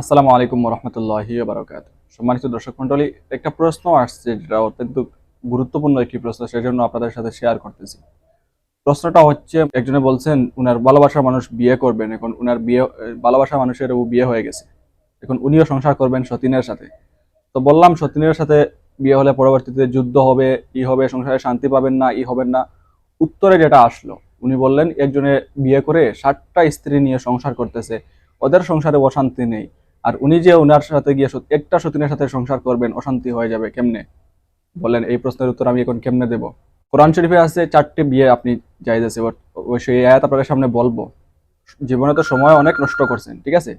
আসসালামু আলাইকুম রহমতুল্লাহি বারকাত সম্মানিত দর্শক মন্ডলী একটা প্রশ্ন আসছে যেটা অত্যন্ত গুরুত্বপূর্ণ একটি প্রশ্ন, সেজন্য আপনাদের সাথে শেয়ার করতেছি। প্রশ্নটা হচ্ছে, একজনে বলছেন, উনার ভালোবাসার মানুষ বিয়ে করবেন, এখন উনার বিয়ে ভালোবাসার মানুষের বিয়ে হয়ে গেছে। এখন উনিও সংসার করবেন সতীনের সাথে। তো বললাম, সতীনের সাথে বিয়ে হলে পরবর্তীতে যুদ্ধ হবে, ই হবে, সংসারে শান্তি পাবেন না, ই হবেন না। উত্তরে যেটা আসলো, উনি বললেন, একজনে বিয়ে করে ষাটটা স্ত্রী নিয়ে সংসার করতেছে, ওদের সংসারে অশান্তি নেই। আর উনি যে ওনার সাথে গিয়ে একটা সতীনের সাথে সংসার করবেন, অশান্তি হয়ে যাবে কেমনে? বলেন, এই প্রশ্নের উত্তর আমি এখন কেমনে দেব? কোরআন শরীফে আছে চারটে বিয়ে আপনি যাই আছে সেই আয়াত আপনাদের সামনে বলব। জীবনে তো সময় অনেক নষ্ট করছেন, ঠিক আছে?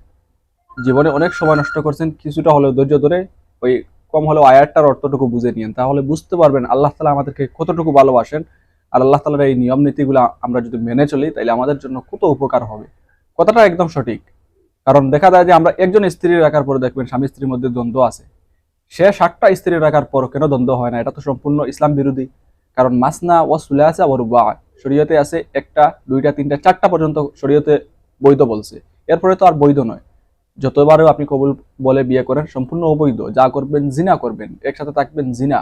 জীবনে অনেক সময় নষ্ট করছেন, কিছুটা হলেও ধৈর্য ধরে ওই কম হলেও আয়াতটার অর্থটুকু বুঝে নিয়েন। তাহলে বুঝতে পারবেন আল্লাহ তালা আমাদেরকে কতটুকু ভালোবাসেন, আর আল্লাহ তালার এই নিয়ম নীতিগুলো আমরা যদি মেনে চলি তাহলে আমাদের জন্য কত উপকার হবে। কথাটা একদম সঠিক। কারণ দেখা যায় যে আমরা একজন স্ত্রী রাখার পরে দেখবেন স্বামী স্ত্রীর মধ্যে দ্বন্দ্ব আছে। সে ষাটটা স্ত্রী রাখার পর কেন দ্বন্দ্ব হয় না? এটা তো সম্পূর্ণ ইসলাম বিরোধী। কারণ মাসনা ও সুলাসা ও রুবা শরীয়তে আছে একটা, দুইটা, তিনটা, চারটা পর্যন্ত শরীয়তে বৈধ বলছে। এরপরে তো আর বৈধ নয়। যতবারও আপনি কবুল বলে বিয়ে করেন, সম্পূর্ণ অবৈধ। যা করবেন জিনা করবেন, একসাথে থাকবেন জিনা।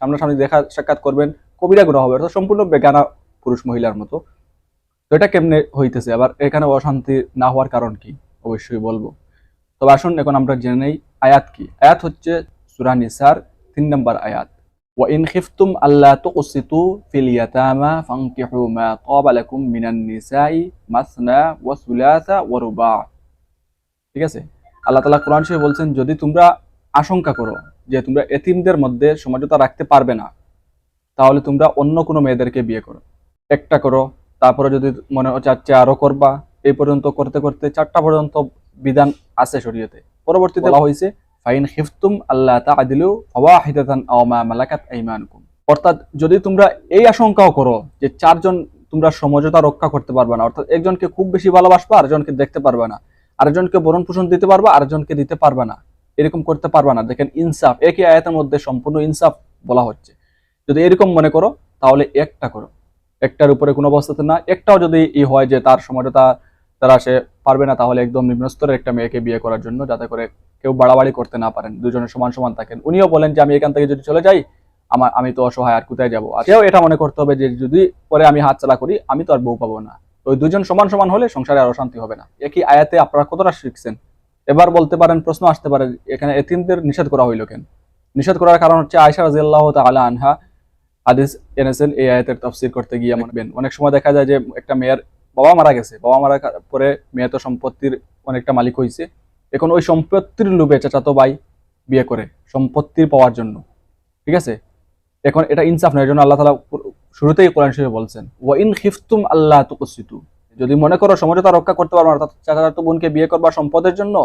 সামনাসামনি দেখা, সাক্ষাৎ করবেন, কবিরা গ্রহ হবে। অর্থাৎ সম্পূর্ণ বেগানা পুরুষ মহিলার মতো। তো এটা কেমনে হইতেছে? আবার এখানে অশান্তি না হওয়ার কারণ কি? অবশ্যই বলবো তবে আসুন এখন আমরা জেনে নেই আয়াত কি আয়াত হচ্ছে সুরা নিসার তিন নম্বর আয়াত وإن خفتم ألا تقسطوا في اليتامى فانكحوا ما طاب لكم من النساء مثنى وثلاث ورباع ঠিক আছে আল্লাহ তালা কোরআন শরীফে বলছেন যদি তোমরা আশঙ্কা করো যে তোমরা এতিমদের মধ্যে সমঝোতা রাখতে পারবে না তাহলে তোমরা অন্য কোনো মেয়েদেরকে বিয়ে করো একটা করো তারপরে যদি মনে হচ্ছে আচ্ছা আরো করবা এই পর্যন্ত করতে করতে চারটা পর্যন্ত বিধান আছে শরীয়তে। পরবর্তীতে বলা হয়েছে ফাইন হিফতুম আল্লাহ তাআদিলু ফাওয়াহিদাতান আও মা মালাকাত আইমানুকুম। অর্থাৎ যদি তোমরা এই আশঙ্কাও করো যে চারজন তোমরা সমঝোতা রক্ষা করতে পারবে না অর্থাৎ একজনকে খুব বেশি ভালোবাসবা আরেকজনকে দেখতে পারবে না আরেকজনকে বরণ পোষণ দিতে পারবা আরেকজনকে দিতে পারবে না এরকম করতে পারবা না। দেখেন ইনসাফ একই আয়াতের মধ্যে সম্পূর্ণ ইনসাফ বলা হচ্ছে। যদি এরকম মনে করো তাহলে একটা করো। একটার উপরে কোনো অবস্থাতে না একটাও যদি ই হয় যে তার সমঝোতা তারা সে পারবে না তাহলে একদম নিম্ন স্তরের একটা মেয়েকে বিয়ে করার জন্য যাতে করে কেউ বাড়াবাড়ি করতে না পারেন। দুজনের সমান সমান থাকেন। উনিও বলেন যে, আমি এখান থেকে যদি চলে যাই আমার আমি তো অসহায়, আর কোথায় যাব? আর সেও এটা মনে করতে হবে যে, যদি পরে আমি হাত চালা করি, আমি তো আর বউ পাবো না। ওই দুজন সমান সমান হলে সংসারে আর অশান্তি হবে না। একই আয়াতে আপনারা কতটা শিখছেন? এবার বলতে পারেন, প্রশ্ন আসতে পারে, এখানে এতিমদের নিষেধ করা হইল কেন? নিষেধ করার কারণ হচ্ছে আয়সা রাজিয়াল্লাহ তাআলা আনহা হাদিস এনেছেন এই আয়াতের তফসির করতে গিয়ে মনে অনেক সময় দেখা যায় যে, একটা মেয়ের বাবা মারা গেছে। বাবা মারা পরে মেয়ে তো সম্পত্তির অনেকটা মালিক হয়েছে এখন ওই সম্পত্তির লোভে চাচাতো ভাই বিয়ে করে সম্পত্তির পাওয়ার জন্য। ঠিক আছে? এখন এটা ইনসাফ নয় জন্য আল্লাহ তালা শুরুতেই কোরআন শরীফে বলছেন ওয়া ইন খিফতুম আল্লাহ তুকসিতু। যদি মনে করো সমঝোতা রক্ষা করতে পারবে না, অর্থাৎ চাচাতো বোনকে বিয়ে করবা সম্পদের জন্য,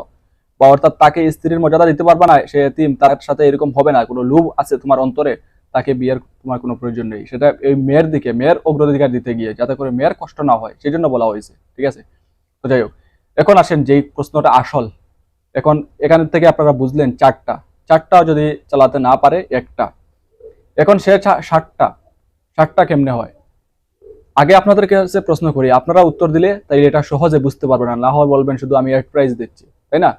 বা অর্থাৎ তাকে স্ত্রীর মর্যাদা দিতে পারবে না, সে এতিম, তার সাথে এরকম হবে না, কোনো লোভ আছে তোমার অন্তরে তাকে বিয়ের তোমার কোনো প্রয়োজন নেই। সেটা এই মেয়ের দিকে, মেয়ের অগ্রাধিকার দিতে গিয়ে যাতে করে মেয়ের কষ্ট না হয় সেই জন্য বলা হয়েছে, ঠিক আছে? তো যাই হোক, এখন আসেন যেই প্রশ্নটা আসল। এখন এখান থেকে আপনারা বুঝলেন চারটা। চারটা যদি চালাতে না পারে, একটা। এখন সে ষাটটা ষাটটা কেমনে হয়? আগে আপনাদের কাছে প্রশ্ন করি, আপনারা উত্তর দিলে তাই এটা সহজে বুঝতে পারবেন না হয় বলবেন শুধু আমি এক প্রাইজ দিচ্ছি, তাই না?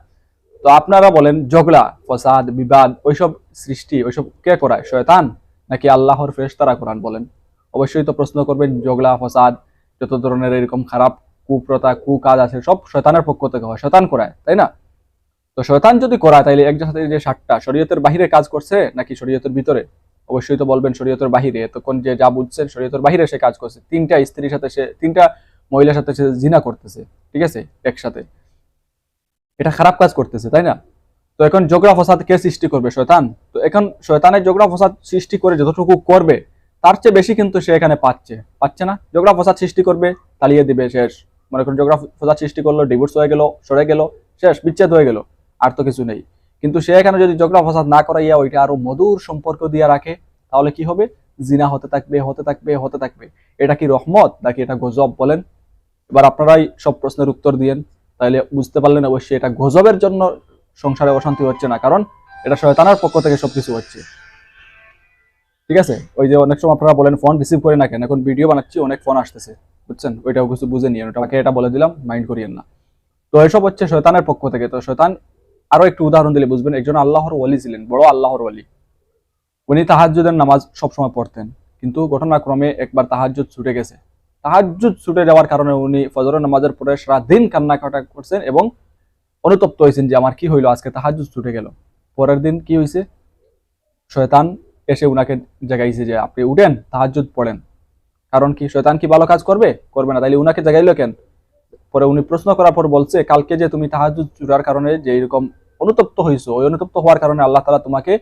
তো আপনারা বলেন ঝগড়া ফসাদ, বিবাদ, ওইসব সৃষ্টি, ওইসব কে করায়? শয়তান? নাকি আল্লাহর ফেরেশতারা কোরআন বলেন? অবশ্যই তো প্রশ্ন করবেন ঝগড়া ফসাদ, যত ধরনের এরকম খারাপ কুপ্রথা, কুকাজ আছে, সব শয়তানের পক্ষ থেকে হয়। শয়তান করায়, তাই না? তো শয়তান যদি করায়, তাইলে একজন সাথে যে ষাটটা শরীয়তের বাহিরে কাজ করছে নাকি শরীয়তের ভিতরে? অবশ্যই তো বলবেন শরীয়তের বাহিরে। তখন যে যা বুঝছেন, শরীয়তের বাহিরে সে কাজ করছে। তিনটা স্ত্রীর সাথে সে, তিনটা মহিলার সাথে সে জিনা করতেছে, ঠিক আছে? একসাথে। এটা খারাপ কাজ করতেছে, তাই না? তো এখন জোগরা ফসাদ কে সৃষ্টি করবে, শয়তান? তো এখন শয়তানের জোগরা ফসাদ সৃষ্টি করে যতটুকু করবে, তার চেয়ে বেশি কিন্তু সে এখানে পাচ্ছে। পাচ্ছে না? জোগরা ফসাদ সৃষ্টি করবে, তালিয়ে দিবে, শেষ। মনে করুন জোগরা ফসাদ সৃষ্টি করল ডিভোর্স হয়ে গেল, সরে গেল, শেষ, বিচ্ছেদ হয়ে গেল, আর তো কিছু নেই। কিন্তু সে এখানে যদি জোগরা ফসাদ না করাইয়া ওইটা আরও মধুর সম্পর্ক দিয়ে রাখে, তাহলে কি হবে? জিনা হতে থাকবে হতে থাকবে হতে থাকবে। এটা কি রহমত, নাকি এটা গজব বলেন? এবার আপনারাই সব প্রশ্নের উত্তর দিয়েন তাহলে বুঝতে পারলেন অবশ্যই এটা গজবের জন্য সংসারে অশান্তি হচ্ছে না, কারণ এটা শয়তানের পক্ষ থেকে সবকিছু হচ্ছে। ঠিক আছে? ওই যে অনেক সময় আপনারা বলেন, ফোন রিসিভ করে না কেন? এখন ভিডিও বানাচ্ছি, অনেক ফোন আসতেছে। বুঝছেন? ওইটাও কিছু বুঝে নিয়ে ওটাকে এটা বলে দিলাম মাইন্ড করিয়েন না। তো এসব হচ্ছে শয়তানের পক্ষ থেকে। তো শয়তান আরও একটু উদাহরণ দিলে বুঝবেন, একজন আল্লাহর ওয়ালি ছিলেন, বড় আল্লাহর ওয়ালি। উনি তাহাজ্জুদের নামাজ সবসময় পড়তেন, কিন্তু ঘটনাক্রমে একবার তাহাজ্জুদ ছুটে গেছে। তাহাজ্জুদ ছুটে যাওয়ার কারণে উনি ফজরের নামাজের পরে সারা দিন কান্নাকাটা করছেন এবং অনুতপ্ত হয়েছেন যে আমার কি হইল? আজকে তাহাজ্জুদ ছুটে গেল। পরের দিন কি হয়েছে শয়তান এসে উনাকে জাগাইছে যে আপনি উঠেন, তাহাজ্জুদ পড়েন। কারণ কি, শয়তান কি ভালো কাজ করবে? করবে না। তাইলে উনাকে জাগাইলো কেন? পরে উনি প্রশ্ন করার পর বলছে, কালকে যে তুমি তাহাজুদ চুরার কারণে যে এরকম অনুতপ্ত হয়েছো ওই অনুতপ্ত হওয়ার কারণে আল্লাহ তালা তোমাকে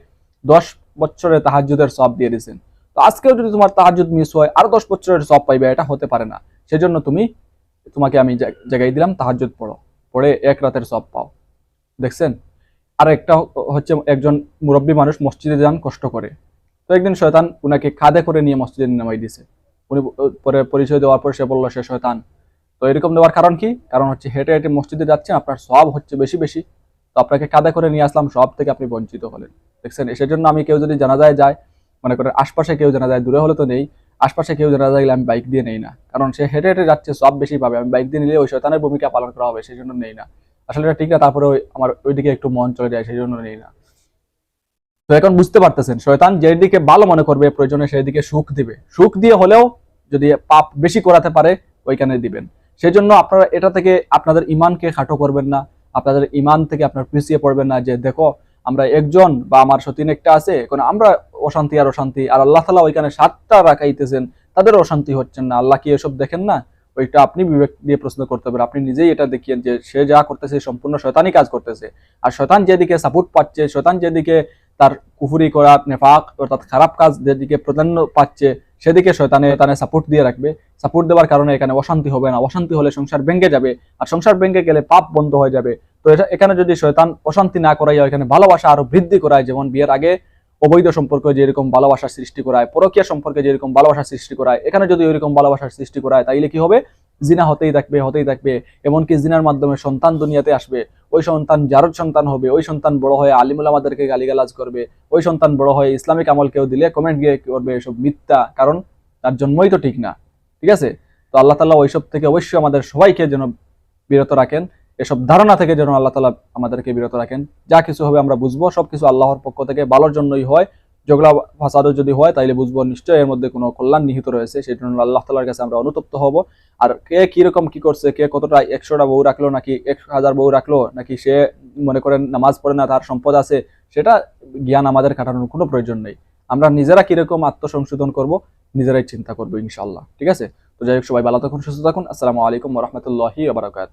দশ বছরের তাহাজুদের সব দিয়ে দিয়েছেন। তো আজকেও যদি তোমার তাহাজুদ মিস হয়, আরও দশ বছরের সব পাইবে, এটা হতে পারে না। সেজন্য তুমি, তোমাকে আমি জাগাই দিলাম তাহাজুদ পড়ো। পড়ে এক রাতের সব পাও। দেখছেন? আর একটা হচ্ছে একজন মুরব্বী মানুষ মসজিদে যান, কষ্ট করে। তো একদিন শয়তান উনাকে কাঁধে করে নিয়ে মসজিদে নামাই দিয়েছে উনি পরে পরিচয় দেওয়ার পর সে বলল, সে শয়তান। তো এরকম দেওয়ার কারণ কি? কারণ হচ্ছে হেঁটে হেঁটে মসজিদে যাচ্ছেন, আপনার সব হচ্ছে বেশি বেশি। তো আপনাকে কাঁধে করে নিয়ে আসলাম, সব থেকে আপনি বঞ্চিত হলেন। দেখছেন? সেজন্য আমি কেউ যদি জানা যায় যায় মনে করেন আশপাশে কেউ জানা যায় দূরে হলে তো নেই। আশপাশে কেউ জানা যায় আমি বাইক দিয়ে নেই না। কারণ সে হেঁটে হেঁটে যাচ্ছে, সব বেশি পাবে। আমি বাইক দিয়ে নিলে ওই শয়তানের ভূমিকা পালন করা হবে, সেই জন্য নেই না। আসলে এটা ঠিক না, তারপরে আমার ওইদিকে একটু মন চলে যায়, সেই জন্য নেই না। তো এখন বুঝতে পারতেছেন, শয়তান যেদিকে ভালো মনে করবে, প্রয়োজনে সেই দিকে সুখ দিবে। সুখ দিয়ে হলেও যদি পাপ বেশি করাতে পারে, ওইখানে দিবেন। সেই জন্য আপনারা এটা থেকে আপনাদের ইমানকে খাটো করবেন না। আপনাদের ইমান থেকে আপনার পিছিয়ে পড়বেন না যে, দেখো আমরা একজন বা আমার সতীন একটা আছে, এখন আমরা অশান্তি আর অশান্তি, আর আল্লাহ তালা ওইখানে সাতটা রাখাইতেছেন তাদের অশান্তি হচ্ছেন না। আল্লাহ কি এসব দেখেন না? ওইটা আপনি বিবেক দিয়ে প্রশ্ন করতে পারেন আপনি নিজেই এটা দেখিয়েন যে সে যা করতেছে সম্পূর্ণ শয়তানি কাজ করতেছে। আর শয়তান যেদিকে সাপোর্ট পাচ্ছে, শয়তান যেদিকে তার কুফুরি করা, নেফাক অর্থাৎ খারাপ কাজ যেদিকে প্রাধান্য পাচ্ছে, সেদিকে শয়তানে তানে সাপোর্ট দিয়ে রাখবে। সাপোর্ট দেওয়ার কারণে এখানে অশান্তি হবে না। অশান্তি হলে সংসার ভেঙে যাবে। আর সংসার ভেঙে গেলে পাপ বন্ধ হয়ে যাবে। তো এটা এখানে যদি শয়তান অশান্তি না করাইয়া এখানে ভালোবাসা আরও বৃদ্ধি করায়, যেমন বিয়ের আগে অবৈধ সম্পর্ক যেরকম ভালোবাসার সৃষ্টি করায়, পরকীয়া সম্পর্কে যেরকম ভালোবাসার সৃষ্টি করায়, এখানে যদি ওইরকম ভালোবাসার সৃষ্টি করায়, তাইলে কি হবে? জিনা হতেই থাকবে হতেই থাকবে। এমনকি জিনার মাধ্যমে সন্তান দুনিয়াতে আসবে। ওই সন্তান যার সন্তান হবে, ওই সন্তান বড় হয়ে আলিমুল আমাদেরকে গালিগালাজ করবে। ওই সন্তান বড় হয়ে ইসলামিক আমল কেউ দিলে কমেন্ট গিয়ে করবে এসব মিথ্যা, কারণ তার জন্মই তো ঠিক না। ঠিক আছে? তো আল্লাহ তালা ওইসব থেকে অবশ্যই আমাদের সবাইকে যেন বিরত রাখেন। এসব ধারণা থেকে যেন আল্লাহ তালা আমাদেরকে বিরত রাখেন। যা কিছু হবে আমরা বুঝব, সবকিছু আল্লাহর পক্ষ থেকে ভালোর জন্যই হয়। ঝগড়া ফাসাদও যদি হয়, তাইলে বুঝব নিশ্চয়ই এর মধ্যে কোনো কল্যাণ নিহিত রয়েছে। সেই জন্য আল্লাহ তালার কাছে আমরা অনুতপ্ত হব। আর কে কীরকম কি করছে, কে কতটা একশোটা বউ রাখল নাকি এক হাজার বউ রাখল, নাকি সে মনে করেন নামাজ পড়ে না, তার সম্পদ আছে, সেটা জ্ঞান আমাদের কাটানোর কোনো প্রয়োজন নেই। আমরা নিজেরা কীরকম আত্মসংশোধন করব, নিজেরাই চিন্তা করব ইনশাল্লাহ ঠিক আছে? তো যাই হোক, সবাই ভালো থাকুন, সুস্থ থাকুন। আসসালামু আলাইকুম রহমতুল্লাহি আবরাকাত